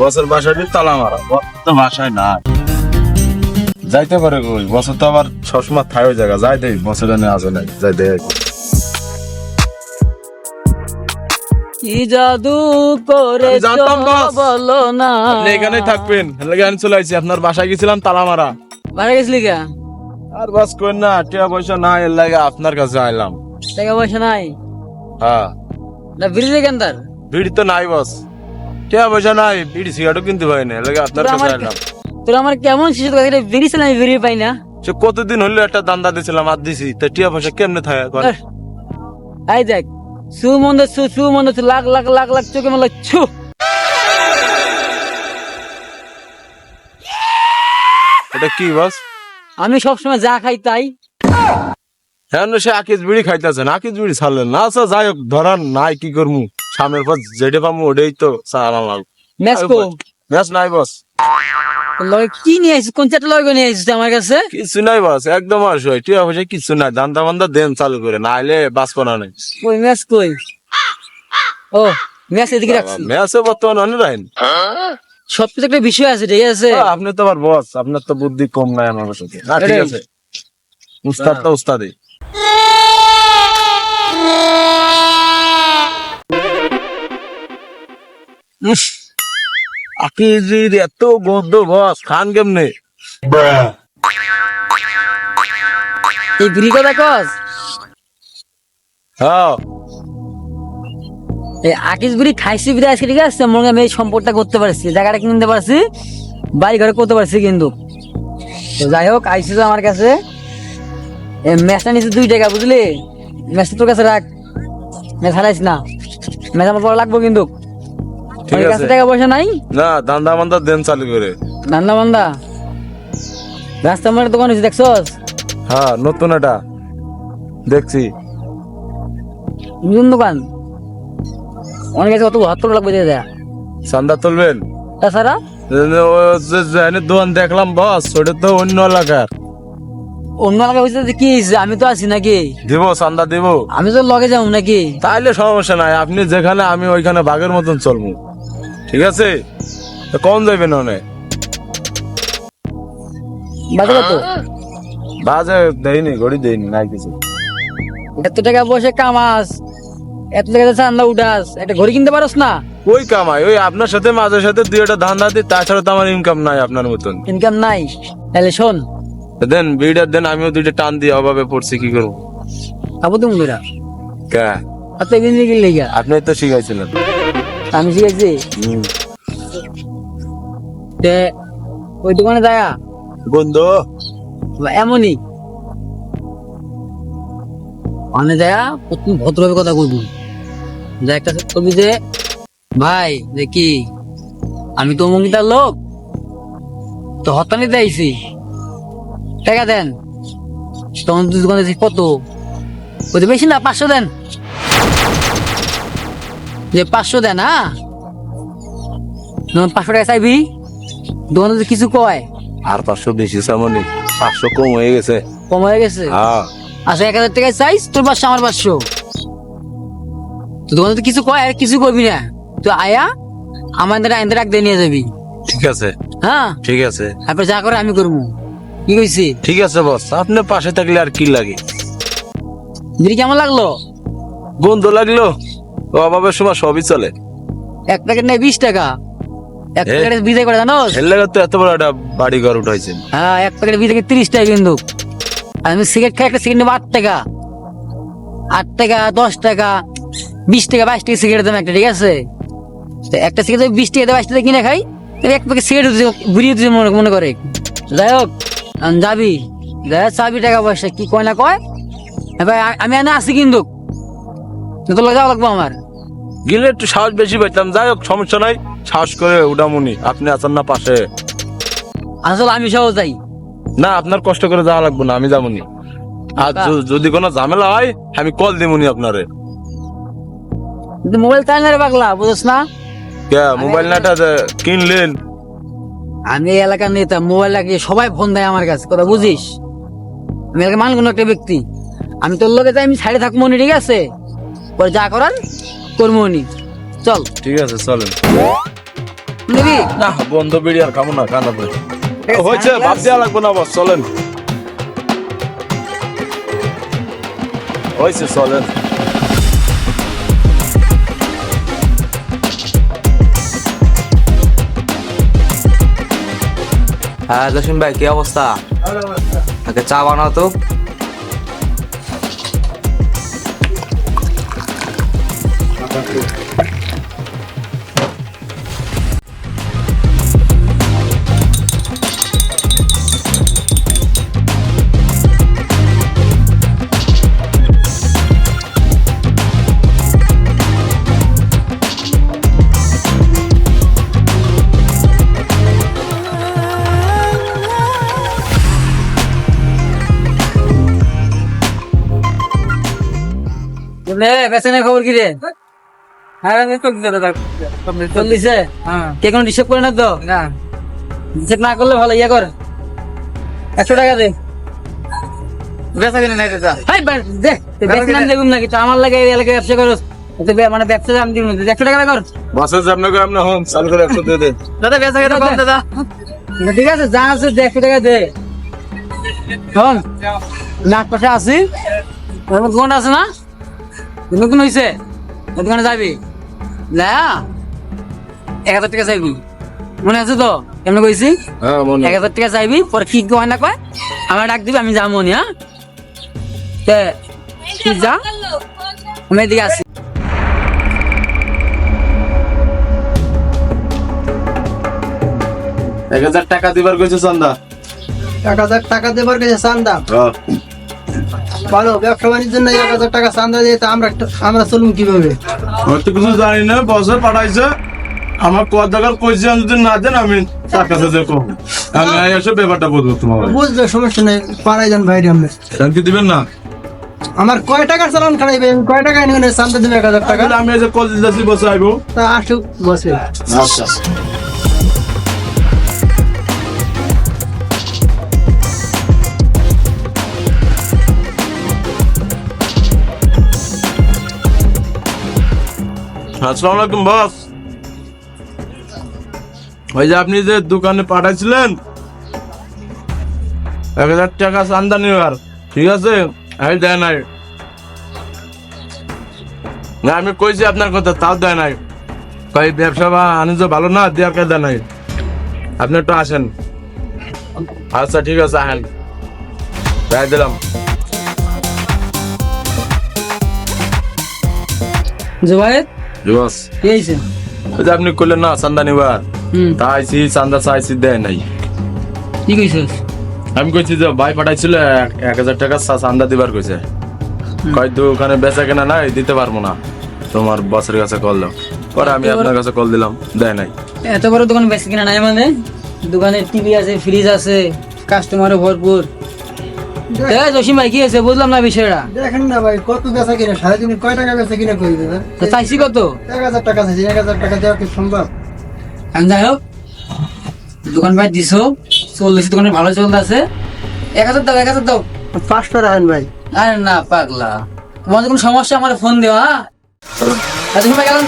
বসের বাসাটি তালা মারা। তো বাসায় না যাইতে পারে কই বছর তো আবার সবসময় থাই ওই জায়গা। যাই দেই বছর এনে আসে নাই যাই দেই। কি জাদু করে। বলো না। এখানেই থাকবেন। লাগে আমি চলে আইছি আপনার বাসায় গেছিলাম তালা মারা। মারা গেছিলি কে? আর বাস করেন না টাকা পয়সা না এর লাগে আপনার কাছে আইলাম। টাকা পয়সা নাই? হ্যাঁ। না বিড়ি কেন্দার বিড়ি তো নাই বস। টাকা পয়সা নাই বিড়ি সিগারেটও কিনতে পারি না লাগে আপনার তোরা কাছে আমার আইলাম। তোর আমার কেমন শিশু আমি বিড়ি পাই না। সে কতদিন হলো একটা দান্দা দিয়েছিলাম আর দিছি তা টিয়া পয়সা কেমনে থাকে এখন? আহ, আই দেখ সু মন্দ সু সু মন্দ সু লাখ লাখ লাখ লাখ চোখে মানে ছু। এটা কি বস? আমি সবসময় যা খাই তাই। হ্যাঁ সে আকিজ বিড়ি খাইতেছেন আকিজ বিড়ি ছাড়লেন না। আচ্ছা যাই হোক ধরান নাই কি করমু? সামনের পর যেটা পামু ওটাই তো সারা লাগবে ম্যাচ নাই বস। কি নিয়ে আসিস কোন চারটা লগে নিয়ে আমার কাছে? কিছু নাই বস একদম টিয়া কিছু নাই দান্দা বান্দা দেন চালু করে না আইলে বাস করা নাই কই ম্যাচ কই? ও ম্যাচ এদিকে রাখছি। ম্যাচে বর্তমান অনেক রাইন। সব কিছু একটা বিষয় আছে ঠিক আছে? আপনি তো আবার বস আপনার তো বুদ্ধি কম নাই আমার সাথে ঠিক আছে। উস্তাদ তো উস্তাদই। আকিজির এত গন্ধ বস খান কেমনে? এই বিড়ি কথা কস? হ্যাঁ। এই আকিস বিড়ি খাইছি বিড়ি আজকে ঠিক আছে? মনে আমি এই সম্পদটা করতে পারছি জায়গাটা কিনতে পারছি বাড়ি ঘরে করতে পারছি কিন্তু। তো যাই হোক আইসি তো আমার কাছে। ম্যাচটা নিচ্ছে দুই টাকা বুঝলি? ম্যাচটা তোর কাছে রাখ। ম্যাচ হারাইস না। ম্যাচ আমার পরে লাগবো কিন্তু। ঠিক আছে। টাকা পয়সা নাই? না দান্দা মান্দা দেন চালু করে। নান্দা মান্দা? রাস্তা আমার দোকান হয়েছে দেখছস? হ্যাঁ নতুন এটা। দেখছি। নতুন দোকান? অনেক কাছে কত হাত লাগবে দিয়ে দেয়া চান্দা তুলবেন? তাছাড়া? দোকান দেখলাম বস ওটা তো অন্য এলাকার। অন্য এলাকায় হয়েছে যে কি হয়েছে? আমি তো আছি নাকি? দিব চান্দা দিব। আমি তো লগে যাব নাকি? তাইলে সমস্যা নাই আপনি যেখানে আমি ওইখানে বাঘের মতন চলবো। ঠিক আছে? তো কম যাবেন অনেক। বাজে কত? বাজে দেয়নি ঘড়ি দেয়নি নাই কিছু। এত টাকা বসে কামাস এত টাকা চান্দা উঠাস একটা ঘড়ি কিনতে পারস না? ওই কামাই ওই আপনার সাথে মাঝে সাথে দুই একটা ধান্দা দিই তাছাড়া তো আমার ইনকাম নাই আপনার মতন। ইনকাম নাই? তাহলে শোন দেন বিড়ার দেন আমিও দুইটা টান দিয়ে অভাবে পড়ছি কি করব? তুমি কে? দিকে আপনি তো শিখাইছিলেন। আমি হুম। তে ওই দোকানে যায়? বন্ধু। এমনই। ওখানে যায় ভদ্রভাবে কথা বলবি যা একটা কবি যে ভাই দেখি আমি তো অমুকিতার লোক তো হত্যা নিতে আইছি। টাকা দেন। তখন দোকানে কত? বলতে বেশি না পাঁচশো দেন। যে পাঁচশো দেন হ্যাঁ পাঁচশো টাকা চাইবি? দোকানে যদি কিছু কয়? আর পাঁচশো বেশি সামনে পাঁচশো কম হয়ে গেছে। কম হয়ে গেছে? হ্যাঁ আচ্ছা এক হাজার টাকায় চাইস তোর পাঁচশো আমার পাঁচশো। দোকানে তো কিছু কয়? আর কিছু করবি না। তুই আয়া আমাদের আইনতে রাখ দিয়ে নিয়ে যাবি। ঠিক আছে। হ্যাঁ? ঠিক আছে। তারপর যা করে আমি করব। কি কইছি? ঠিক আছে বস। আপনার পাশে থাকলে আর কি লাগে? বিড়ি কেমন লাগল? লাগল? অভাবের সময় সবই চলে। এক প্যাকেট নেই বিশ টাকা। এক প্যাকেট করে এর লাগে তো এত বড় একটা বাড়ি ঘর উঠাইছেন। হ্যাঁ এক প্যাকেট তিরিশ টাকা কিন্তু। আমি সিগারেট খাই একটা সিগারেট নেব আট টাকা। আট টাকা দশ টাকা বিশ টাকা বাইশ টাকা সিগারেট দাম একটা ঠিক আছে? একটা সিগারেট বিশ টাকা বাইশ টাকা কিনে খাই এক প্যাকেট সিগারেট ঘুরিয়ে দিতে মনে মনে করে। যাই হোক। যাবি চাবি টাকা পয়সা কি কয় না কয়? ভাই আমি এনে আসি কিন্তু। তো যাওয়া লাগবো আমার। গেলে একটু সাহস বেশি পাইতাম। যাই হোক সমস্যা নাই। সাহস করে উঠামুনি আপনি আছেন না পাশে। আসলে আমি সহ যাই না আপনার কষ্ট করে যাওয়া লাগবে না আমি যাবনি আর যদি কোনো ঝামেলা হয় আমি কল দিমুনি আপনারে। মোবাইল চাই না রে পাগলা বুঝছ না? কে? মোবাইল নাটা কিনলেন? আমি এই এলাকার নেতা মোবাইল লাগিয়ে সবাই ফোন দেয় আমার কাছে কথা বুঝিস? আমি এলাকার মান কোনো একটা ব্যক্তি। আমি তোর লোকে যাই আমি সাইডে থাকব নি ঠিক আছে? পরে যা করার করব নি চল। ঠিক আছে চলেন। নিবি? না বন্ধ বিড়ি আর খাব না কানা হয়েছে ভাব দেওয়া লাগবো না বস চলেন। হয়েছে চলেন। হ্যাঁ জসিম ভাই কি অবস্থা? আগে চা বানাও তো। লে বেসনের খবর কি রে? হ্যাঁ আমি চল্লিশে হ্যাঁ। কে কোনো ডিস্টার্ব করে না তো? না। ডিস্টার্ব না করলে ভালো ইয়া কর। একশো টাকা দে। বেচা কিনে নাই দাদা হাই বাস দে তুই নাম দেখুন নাকি? তো আমার লাগে এই এলাকায় ব্যবসা করো মানে ব্যবসা আমি দিব না। একশো টাকা কর। বসের সামনে করে আপনি হন? চাল করে একশো দিয়ে দে। দাদা বেচা কিনে কম দাদা ঠিক আছে যা আছে দে একশো টাকা দে। শোন নাক পাশে মধ্যে দোকান আছে না? নতুন হয়েছে দোকানে যাবি? না এক হাজার টাকা চাইবি। মনে আছে তো? কেমন কইছি? হ্যাঁ এক হাজার টাকা চাইবি পরে কি হয় না কয়? আমার ডাক দিবি আমি যাব নি হ্যাঁ? তে তুই যা। আমি এদিকে আসি। এক হাজার টাকা দিবার কইছে চান্দা। এক হাজার টাকা দেবার কাছে চান্দা? ভালো ব্যবসা বাণিজ্যের জন্য এক হাজার টাকা চান্দা দিয়ে তো আমরা আমরা চলুন কীভাবে? হয়তো কিছু জানি না বসে পাঠাইছে। আমার কত টাকার কইছে যদি না দেন আমি তার কাছে যে আমি এসে ব্যাপারটা বলব তোমার বুঝলে সমস্যা নেই পাড়াই যান ভাই আপনি। শান্তি দিবেন না? আমার কয় টাকার চালান খারাইবে আমি কয় টাকা এনে চান্দা দেবে এক হাজার টাকা। আমি এই যে কল দিতেছি বসে আইবো। তা আসুক বসে। আচ্ছা। আসসালামু আলাইকুম, বস। ওই যে আপনি যে দোকানে পাঠাইছিলেন, এক হাজার টাকা চান্দা নেওয়ার ঠিক আছে? আমি দেয় নাই। না, আমি কইছি আপনার কথা, তাও দেয় নাই। কই ব্যবসা বা বাণিজ্য ভালো না, দেওয়ার কে দেয় নাই? আপনি একটু আসেন। আচ্ছা ঠিক আছে আসেন দেয় দিলাম। জোবাইদ বস কি ওই যে আপনি করলেন না চান্দা নিবার হুম। তা চান্দা চাইছি দেয় নাই। কি কইছিস? আমি কইছি যে ভাই পাঠাইছিল এক- হাজার টাকা চান্দা দিবার কইছে। কয় দোকানে বেচা কেনা নাই দিতে পারব না। তোমার বসের কাছে কল দাও। পরে আমি আপনার কাছে কল দিলাম দেয় নাই। এত বড় দোকান বেশি কিনা নাই মানে? দোকানে টিভি আছে ফ্রিজ আছে কাস্টমারও ভরপুর। জসিম ভাই কি আছে বুঝলাম না বিষয়টা। দেখেন না ভাই কত বেচা কিনে সাড়ে দিনে কয় টাকা বেচা কিনে করি দাদা চাইছি কত? এক হাজার টাকা চাইছি এক হাজার টাকা দেওয়া কি সম্ভব? যাই হোক দোকান ভাই দিছো চল্লিশ দোকানে ভালো চলতে আছে এক হাজার দাও এক হাজার দাও। পাঁচশো রাখেন ভাই। আরে না পাগলা। তোমার কোনো সমস্যা আমার ফোন দেওয়া হ্যাঁ? জসিম ভাই গেলাম